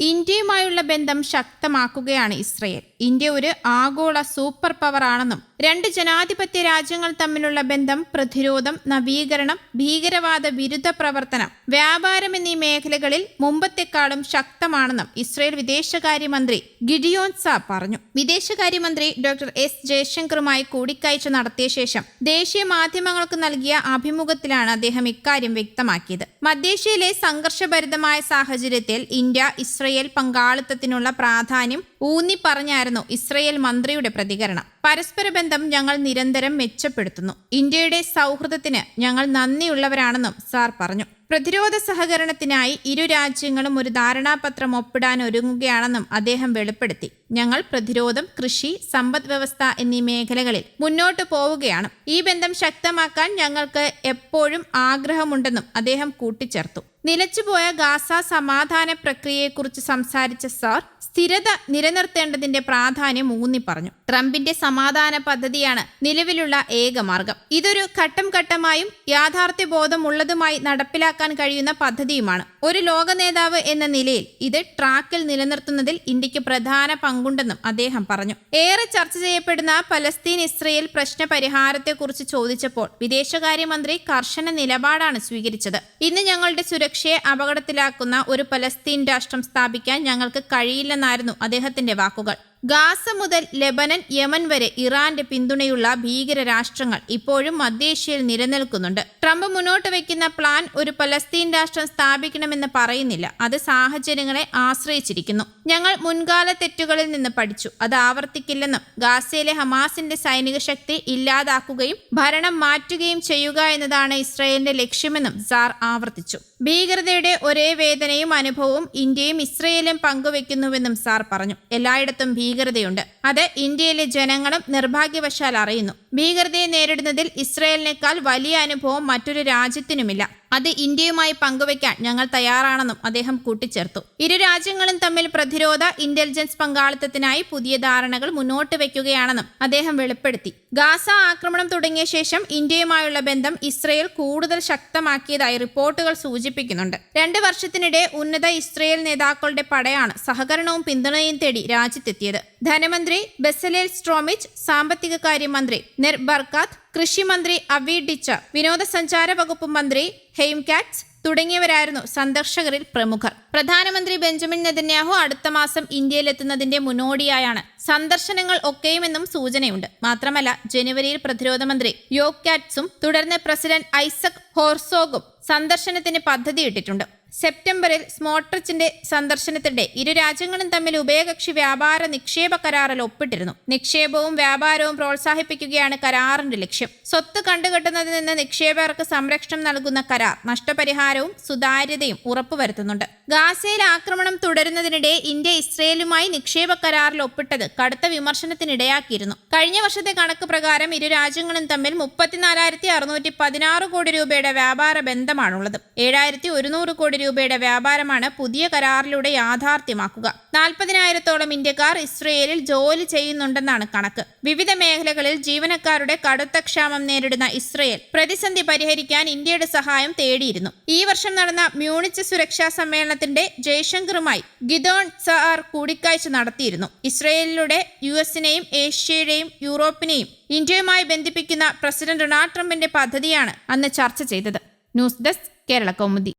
ഇന്ത്യയുമായുള്ള ബന്ധം ശക്തമാക്കുകയാണ് Israel. India ഒരു ആഗോള സൂപ്പർ പവർ ആണെന്നും രണ്ട് ജനാധിപത്യ രാജ്യങ്ങൾ തമ്മിലുള്ള ബന്ധം പ്രതിരോധം നവീകരണം ഭീകരവാദ വിരുദ്ധ പ്രവർത്തനം വ്യാപാരം എന്നീ മേഖലകളിൽ മുമ്പത്തെക്കാളും ശക്തമാണെന്നും ഇസ്രയേൽ വിദേശകാര്യമന്ത്രി ഗിഡിയോൻ സാ പറഞ്ഞു. വിദേശകാര്യമന്ത്രി ഡോക്ടർ എസ് ജയശങ്കറുമായി കൂടിക്കാഴ്ച നടത്തിയ ശേഷം ദേശീയ മാധ്യമങ്ങൾക്ക് നൽകിയ അഭിമുഖത്തിലാണ് അദ്ദേഹം ഇക്കാര്യം വ്യക്തമാക്കിയത്. മധ്യേഷ്യയിലെ സംഘർഷഭരിതമായ സാഹചര്യത്തിൽ ഇന്ത്യ ഇസ്രയേൽ പങ്കാളിത്തത്തിനുള്ള പ്രാധാന്യം ഊന്നിപ്പറഞ്ഞായിരുന്നു ഇസ്രയേൽ മന്ത്രിയുടെ പ്രതികരണം. പരസ്പര ബന്ധം ഞങ്ങൾ നിരന്തരം മെച്ചപ്പെടുത്തുന്നു. ഇന്ത്യയുടെ സൗഹൃദത്തിന് ഞങ്ങൾ നന്ദിയുള്ളവരാണെന്നും സാർ പറഞ്ഞു. പ്രതിരോധ സഹകരണത്തിനായി ഇരു രാജ്യങ്ങളും ഒരു ധാരണാപത്രം ഒപ്പിടാൻ ഒരുങ്ങുകയാണെന്നും അദ്ദേഹം വെളിപ്പെടുത്തി. ഞങ്ങൾ പ്രതിരോധം കൃഷി സമ്പദ് വ്യവസ്ഥ എന്നീ മേഖലകളിൽ മുന്നോട്ടു പോവുകയാണ്. ഈ ബന്ധം ശക്തമാക്കാൻ ഞങ്ങൾക്ക് എപ്പോഴും ആഗ്രഹമുണ്ടെന്നും അദ്ദേഹം കൂട്ടിച്ചേർത്തു. നിലച്ചുപോയ ഗാസ സമാധാന പ്രക്രിയയെക്കുറിച്ച് സംസാരിച്ച സാർ സ്ഥിരത നിലനിർത്തേണ്ടതിന്റെ പ്രാധാന്യം ഊന്നി പറഞ്ഞു. ട്രംപിന്റെ സമാധാന പദ്ധതിയാണ് നിലവിലുള്ള ഏക മാർഗം. ഇതൊരു ഘട്ടം ഘട്ടമായും യാഥാർത്ഥ്യ ബോധമുള്ളതുമായി നടപ്പിലാക്കാൻ കഴിയുന്ന പദ്ധതിയുമാണ്. ഒരു ലോക നേതാവ് എന്ന നിലയിൽ ഇത് ട്രാക്കിൽ നിലനിർത്തുന്നതിൽ ഇന്ത്യയ്ക്ക് പ്രധാന പങ്കുണ്ടെന്നും അദ്ദേഹം പറഞ്ഞു. ഏറെ ചർച്ച ചെയ്യപ്പെടുന്ന പലസ്തീൻ ഇസ്രയേൽ പ്രശ്ന പരിഹാരത്തെക്കുറിച്ച് ചോദിച്ചപ്പോൾ വിദേശകാര്യമന്ത്രി കർശന നിലപാടാണ് സ്വീകരിച്ചത്. ഇന്ന് ഞങ്ങളുടെ സുരക്ഷയെ അപകടത്തിലാക്കുന്ന ഒരു പലസ്തീൻ രാഷ്ട്രം സ്ഥാപിക്കാൻ ഞങ്ങൾക്ക് കഴിയില്ലെന്നായിരുന്നു അദ്ദേഹത്തിന്റെ വാക്കുകൾ. ഗാസ മുതൽ ലെബനൻ യമൻ വരെ ഇറാന്റെ പിന്തുണയുള്ള ഭീകര രാഷ്ട്രങ്ങൾ ഇപ്പോഴും മധ്യേഷ്യയിൽ നിലനിൽക്കുന്നുണ്ട്. ട്രംപ് മുന്നോട്ട് വയ്ക്കുന്ന പ്ലാൻ ഒരു പലസ്തീൻ രാഷ്ട്രം സ്ഥാപിക്കണമെന്ന് പറയുന്നില്ല. അത് സാഹചര്യങ്ങളെ ആശ്രയിച്ചിരിക്കുന്നു. ഞങ്ങൾ മുൻകാല തെറ്റുകളിൽ നിന്ന് പഠിച്ചു. അത് ആവർത്തിക്കില്ലെന്നും ഗാസയിലെ ഹമാസിന്റെ സൈനിക ശക്തി ഇല്ലാതാക്കുകയും ഭരണം മാറ്റുകയും ചെയ്യുക എന്നതാണ് ഇസ്രയേലിന്റെ ലക്ഷ്യമെന്നും സാർ ആവർത്തിച്ചു. ഭീകരതയുടെ ഒരേ വേദനയും അനുഭവവും ഇന്ത്യയും ഇസ്രയേലും പങ്കുവെക്കുന്നുവെന്നും സാർ പറഞ്ഞു. എല്ലായിടത്തും ഭീകരതയുണ്ട്. അത് ഇന്ത്യയിലെ ജനങ്ങളും നിർഭാഗ്യവശാൽ അറിയുന്നു. ഭീകരതയെ നേരിടുന്നതിൽ ഇസ്രയേലിനേക്കാൾ വലിയ അനുഭവം മറ്റൊരു രാജ്യത്തിനുമില്ല. അത് ഇന്ത്യയുമായി പങ്കുവയ്ക്കാൻ ഞങ്ങൾ തയ്യാറാണെന്നും അദ്ദേഹം കൂട്ടിച്ചേർത്തു. ഇരു രാജ്യങ്ങളും തമ്മിൽ പ്രതിരോധ ഇന്റലിജൻസ് പങ്കാളിത്തത്തിനായി പുതിയ ധാരണകൾ മുന്നോട്ട് വയ്ക്കുകയാണെന്നും അദ്ദേഹം വെളിപ്പെടുത്തി. ഗാസ ആക്രമണം തുടങ്ങിയ ശേഷം ഇന്ത്യയുമായുള്ള ബന്ധം ഇസ്രയേൽ കൂടുതൽ ശക്തമാക്കിയതായി റിപ്പോർട്ടുകൾ സൂചിപ്പിക്കുന്നുണ്ട്. രണ്ട് വർഷത്തിനിടെ ഉന്നത ഇസ്രയേൽ നേതാക്കളുടെ പടയാണ് സഹകരണവും പിന്തുണയും തേടി രാജ്യത്തെത്തിയത്. ധനമന്ത്രി ബെസലേൽ സ്ട്രോമിച്ച് സാമ്പത്തിക കാര്യമന്ത്രി നിർ ബർക്കാത്ത് കൃഷിമന്ത്രി അവി ഡിച്ച വിനോദസഞ്ചാര വകുപ്പ് മന്ത്രി ഹെയിം കാറ്റ്സ് തുടങ്ങിയവരായിരുന്നു സന്ദർശകരിൽ പ്രമുഖർ. പ്രധാനമന്ത്രി ബെഞ്ചമിൻ നെതന്യാഹു അടുത്ത മാസം ഇന്ത്യയിലെത്തുന്നതിന്റെ മുന്നോടിയായാണ് സന്ദർശനങ്ങൾ ഒക്കെയുമെന്നും സൂചനയുണ്ട്. മാത്രമല്ല ജനുവരിയിൽ പ്രതിരോധ മന്ത്രി യോഗ് കാറ്റ്സും തുടർന്ന് പ്രസിഡന്റ് ഐസക് ഹോർസോഗും സന്ദർശനത്തിന് പദ്ധതിയിട്ടിട്ടുണ്ട്. സെപ്റ്റംബറിൽ സ്മോട്രിച്ചിന്റെ സന്ദർശനത്തിനിടെ ഇരു രാജ്യങ്ങളും തമ്മിൽ ഉഭയകക്ഷി വ്യാപാര നിക്ഷേപ കരാറിൽ ഒപ്പിട്ടിരുന്നു. നിക്ഷേപവും വ്യാപാരവും പ്രോത്സാഹിപ്പിക്കുകയാണ് കരാറിന്റെ ലക്ഷ്യം. സ്വത്ത് കണ്ടുകെട്ടുന്നതിൽ നിന്ന് നിക്ഷേപകർക്ക് സംരക്ഷണം നൽകുന്ന കരാർ നഷ്ടപരിഹാരവും സുതാര്യതയും ഉറപ്പുവരുത്തുന്നുണ്ട്. ഗാസയിൽ ആക്രമണം തുടരുന്നതിനിടെ ഇന്ത്യ ഇസ്രയേലുമായി നിക്ഷേപ കരാറിൽ ഒപ്പിട്ടത് കടുത്ത വിമർശനത്തിനിടയാക്കിയിരുന്നു. കഴിഞ്ഞ വർഷത്തെ കണക്ക് പ്രകാരം ഇരു രാജ്യങ്ങളും തമ്മിൽ മുപ്പത്തിനാലായിരത്തി അറുന്നൂറ്റി പതിനാറ് കോടി രൂപയുടെ വ്യാപാര ബന്ധമാണുള്ളത്. ഏഴായിരത്തി ഒരുന്നൂറ് കോടി രൂപയുടെ വ്യാപാരമാണ് പുതിയ കരാറിലൂടെ യാഥാർത്ഥ്യമാക്കുക. നാൽപ്പതിനായിരത്തോളം ഇന്ത്യക്കാർ ഇസ്രയേലിൽ ജോലി ചെയ്യുന്നുണ്ടെന്നാണ് കണക്ക്. വിവിധ മേഖലകളിൽ ജീവനക്കാരുടെ കടുത്ത ക്ഷാമം നേരിടുന്ന ഇസ്രയേൽ പ്രതിസന്ധി പരിഹരിക്കാൻ ഇന്ത്യയുടെ സഹായം തേടിയിരുന്നു. ഈ വർഷം നടന്ന മ്യൂണിച്ച് സുരക്ഷാ സമ്മേളനത്തിന്റെ ജയശങ്കറുമായി ഗിദോൺ സആർ കൂടിക്കാഴ്ച നടത്തിയിരുന്നു. ഇസ്രയേലിലൂടെ യു എസിനെയും ഏഷ്യയുടെയും യൂറോപ്പിനെയും ഇന്ത്യയുമായി ബന്ധിപ്പിക്കുന്ന പ്രസിഡന്റ് ഡൊണാൾഡ് ട്രംപിന്റെ പദ്ധതിയാണ് അന്ന് ചർച്ച ചെയ്തത്. News desk Kerala Kaumudi.